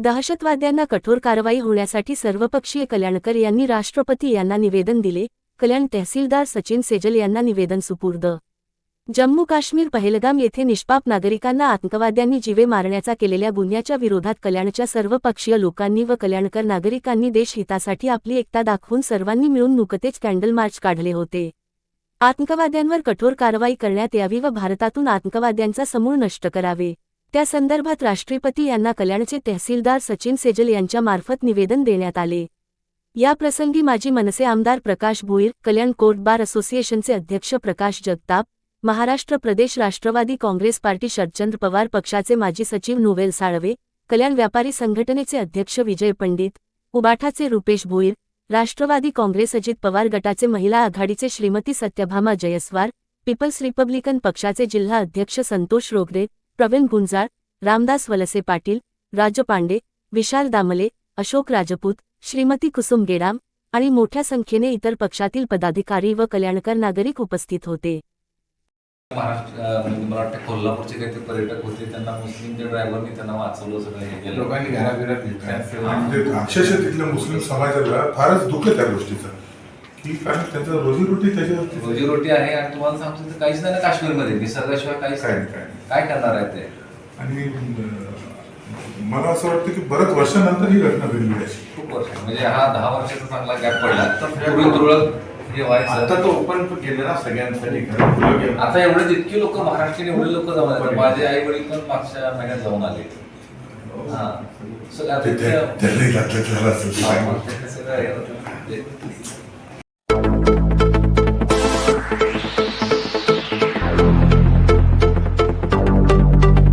दहशतवाद्यांना कठोर कारवाई होण्यासाठी सर्वपक्षीय कल्याणकर यांनी राष्ट्रपती यांना निवेदन दिले. कल्याण तहसीलदार सचिन सेजल यांना निवेदन सुपूर्द. जम्मू काश्मीर पहलगाम येथे निष्पाप नागरिकांना आतंकवाद्यांनी जीवे मारण्याचा केलेल्या गुन्ह्याच्या विरोधात कल्याणच्या सर्वपक्षीय लोकांनी व कल्याणकर नागरिकांनी देशहितासाठी आपली एकता दाखवून सर्वांनी मिळून नुकतेच कॅन्डल मार्च काढले होते. आतंकवाद्यांवर कठोर कारवाई करण्यात यावी व भारतातून आतंकवाद्यांचा समूळ नष्ट करावे. त्या संदर्भात राष्ट्रपती यांना कल्याणचे तहसीलदार सचिन सेजल यांच्यामार्फत निवेदन देण्यात आले. या प्रसंगी माजी मनसे आमदार प्रकाश भोईर कल्याण कोर्ट बार असोसिएशनचे अध्यक्ष प्रकाश जगताप महाराष्ट्र प्रदेश राष्ट्रवादी काँग्रेस पार्टी शरदचंद्र पवार पक्षाचे माजी सचिव नोवेल साळवे कल्याण व्यापारी संघटनेचे अध्यक्ष विजय पंडित उबाठाचे रुपेश भोईर राष्ट्रवादी काँग्रेस अजित पवार गटाचे महिला आघाडीचे श्रीमती सत्यभामा जयस्वार पीपल्स रिपब्लिकन पक्षाचे जिल्हा अध्यक्ष संतोष रोगरे प्रवीण गुंजाळ रामदास वलसे पाटील राज पांडे विशाल दामले अशोक राजपूत श्रीमती कुसुम गेडाम आणि मोठ्या संख्येने इतर पक्षातील पदाधिकारी व कल्याणकर नागरिक उपस्थित होते. महाराष्ट्र म्हणजे कोल्हापूरचे काही पर्यटक होते त्यांना मुस्लिमच्या ड्रायव्हरनी त्यांना वाचवलं सगळं हे केलं. लोकांनी घराबिरात अक्षरशः तिथल्या मुस्लिम समाजाला फारच दुःख त्या गोष्टीचं. की कारण त्यांचं रोजीरोटी त्याच्यावरती. रोजीरोटी आहे आणि तुम्हाला सांगतो तर काहीच नाही ना काश्मीरमध्ये निसर्गाशिवाय काहीच काय नाही. काय. काय करणार आहे ते? आणि अं, मला असं वाटतं की बऱ्याच वर्षानंतर ही घटना घडली अशी खूप वर्ष. म्हणजे हा दहा वर्षाचा चांगला गॅप पडला. पूर्वी तुरळक हे आता व्हायचं तो ओपन केलं ना सगळ्यांसाठी खरं खुलं केलं. आता एवढे जितकी लोक महाराष्ट्रीयन एवढे लोक जाऊन आले माझे आई वडील पण मागच्या महिन्यात जाऊन आले. हा. सगळं आता ते- ते- हा, काय मग ते सगळं हे होतं. ते-